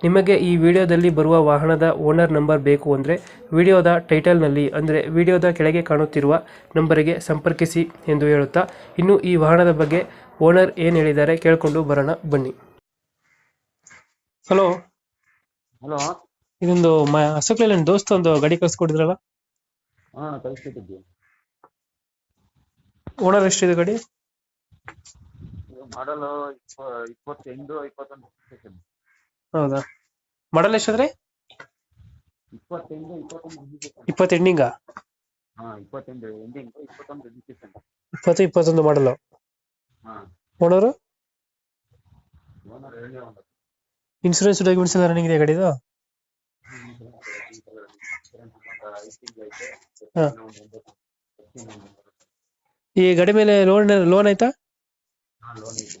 ನಿಮಗೆ ಈ ವಿಡಿಯೋದಲ್ಲಿ ಬರುವ ವಾಹನದ ಓನರ್ ನಂಬರ್ ಬೇಕು ಅಂದರೆ ವಿಡಿಯೋದ ಟೈಟಲ್ನಲ್ಲಿ ಅಂದರೆ ವಿಡಿಯೋದ ಕೆಳಗೆ ಕಾಣುತ್ತಿರುವ ನಂಬರಿಗೆ ಸಂಪರ್ಕಿಸಿ ಎಂದು ಹೇಳುತ್ತಾ ಇನ್ನು ಈ ವಾಹನದ ಬಗ್ಗೆ ಓನರ್ ಏನು ಹೇಳಿದ್ದಾರೆ ಕೇಳಿಕೊಂಡು ಬರೋಣ ಬನ್ನಿ. ಹಲೋ. ಹಲೋ. ಇದೊಂದು ಮ ಅಶೋಕ್ ನನ್ನ ದೋಸ್ತ ಒಂದು ಗಾಡಿ ಕಳ್ಸಿಕೊಡಿದ್ರಲ್ಲ ಹಾ ಕಳಿಸ್ಕೊಟ್ಟಿದ್ವಿ. ಓನರ್ ಎಷ್ಟಿದೆ ಗಾಡಿ? ಮಾಡಲು ಇಪ್ಪತ್ತೆಂಟು ಇಪ್ಪತ್ತೊಂದು. ಹೌದಾ? ಮಾಡಲ್ ಎಷ್ಟಾದ್ರೆ ಇಪ್ಪತ್ತೆಂಟು ಇಪ್ಪತ್ತೊಂದು. ಇಪ್ಪತ್ತೆಂಡಿಂಗ? ಹಾ ಇಪ್ಪತ್ತೆಂಟು ಎಂಡಿಂಗ್ ಇಪ್ಪತ್ತೊಂದು. ಇಪ್ಪತ್ತು ಮಾಡಲು ಹಾ. ಓನರು? ಓನರ್ ಹೇಳಿ ಒಂದು ಇನ್ಸೂರೆನ್ಸ್ ಡಾಕ್ಯುಮೆಂಟ್ಸ್ ಎಲ್ಲ ರನ್ನಿಂಗ್ ಇದೆ ಗಾಡಿದು. ಹಾ. ಈ ಗಾಡಿ ಮೇಲೆ ಲೋನ್ ಲೋನ್ ಆಯ್ತಾ? ಲೋನ್ ಐತೆ.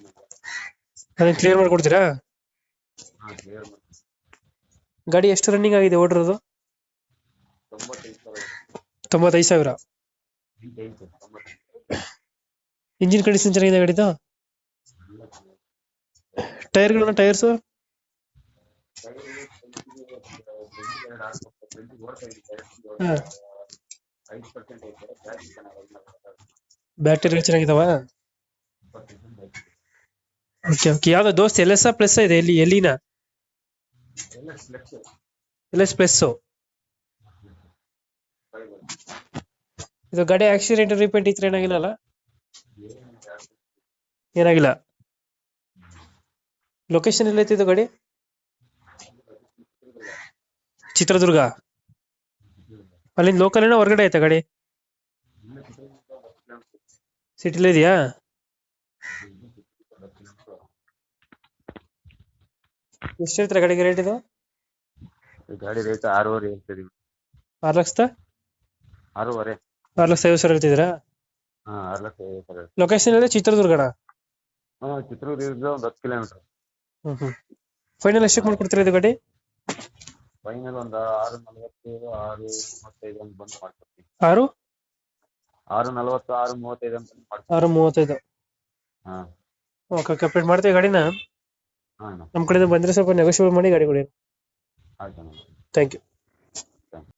ಕ್ಲಿಯರ್ ಮಾಡ್ಕೊಡ್ತೀರಾ? ಗಾಡಿ ಎಷ್ಟು ರನ್ನಿಂಗ್ ಆಗಿದೆ ಓಡಿರೋದು? ತೊಂಬತ್ತೈದು ಸಾವಿರ. ಇಂಜಿನ್ ಕಂಡೀಷನ್ ಚೆನ್ನಾಗಿದೆ ಗಾಡಿದು. ಟೈರ್ಗಳನ್ನ ಟೈರ್ಸು? ಬ್ಯಾಟರಿ ಚೆನ್ನಾಗಿದಾವ? ಓಕೆ ಓಕೆ ಯಾವ್ದು ದೋಸ್ತ್ ಎಲ್ ಎಸ್ ಪ್ಲಸ್ ಇದೆ ಎಲ್ಲಿ, ಎಲ್ಲಿನ? ಎಲ್ಲ ಸ್ಪೆಸ್ಸು. ಇದು ಗಾಡಿ ಆಕ್ಸಿಡೆಂಟ್ ರಿಪೇಟ್ ಇತ್ತು ಏನಾಗಿಲ್ಲ. ಏನಾಗಿಲ್ಲ ಲೊಕೇಶನ್ ಎಲ್ಲೈತಿ ಇದು ಗಾಡಿ? ಚಿತ್ರದುರ್ಗ. ಅಲ್ಲಿಂದ ಲೋಕಲ್ ಏನೋ ಹೊರಗಡೆ ಆಯ್ತಾ ಗಾಡಿ. ಸಿಟಿಲೇ ಇದೆಯಾ ಎಷ್ಟು ಹೇಳ್ತೀರಾ ಗಾಡಿಗೆ ರೇಟ್ ಇದು? ಗಾಡಿ ರೇಟ್ ಆರೂವರೆ ಹೇಳ್ತೀವಿ ಆರು ಲಕ್ಷದ? ಆರೂವರೆ. ಆರು ಲಕ್ಷ ಐವತ್ತು ಸಾವಿರ ಹೇಳ್ತಿದ್ದೀರಾ? ಹಾ ಆರು ಲಕ್ಷ ಐವತ್ತು ಸಾವಿರ ಲೊಕೇಶನ್ ಚಿತ್ರದುರ್ಗ ಚಿತ್ರದುರ್ಗಣ ಹಾ ಚಿತ್ರದುರ್ಗದಿಂದ ಒಂದು ಹತ್ತು ಕಿಲೋಮೀಟರ್ ಹ್ಮ್ ಹ್ಮ್. ಫೈನಲ್ ಎಷ್ಟಕ್ಕೆ ಮಾಡ್ಕೊಡ್ತೀರಾ ಇದು ಗಾಡಿ? ಫೈನಲ್ ಒಂದು ಆರು ನಲವತ್ತೈದು ಆರು ಮೂವತ್ತೈದು ಅಂತ ಬಂದು ಮಾಡ್ಕೊಡ್ತೀವಿ. ಆರು? ಆರು ನಲವತ್ತು ಆರು ಮೂವತ್ತೈದು ಅಂತ ಆರು ಮೂವತ್ತೈದು. ಹಾ. ಓಕೆ ಕಂಪ್ಲೀಟ್ ಮಾಡ್ತೀವಿ ಗಾಡಿನ. ನಮ್ಮ ಕಡೆಯಿಂದ ಬಂದರೆ ಸ್ವಲ್ಪ ನೆಗೋಷಿಯೇಟ್ ಮಾಡಿ ಗಾಡಿ ಕೊಡಿ. ಆಯ್ತು ಥ್ಯಾಂಕ್ ಯು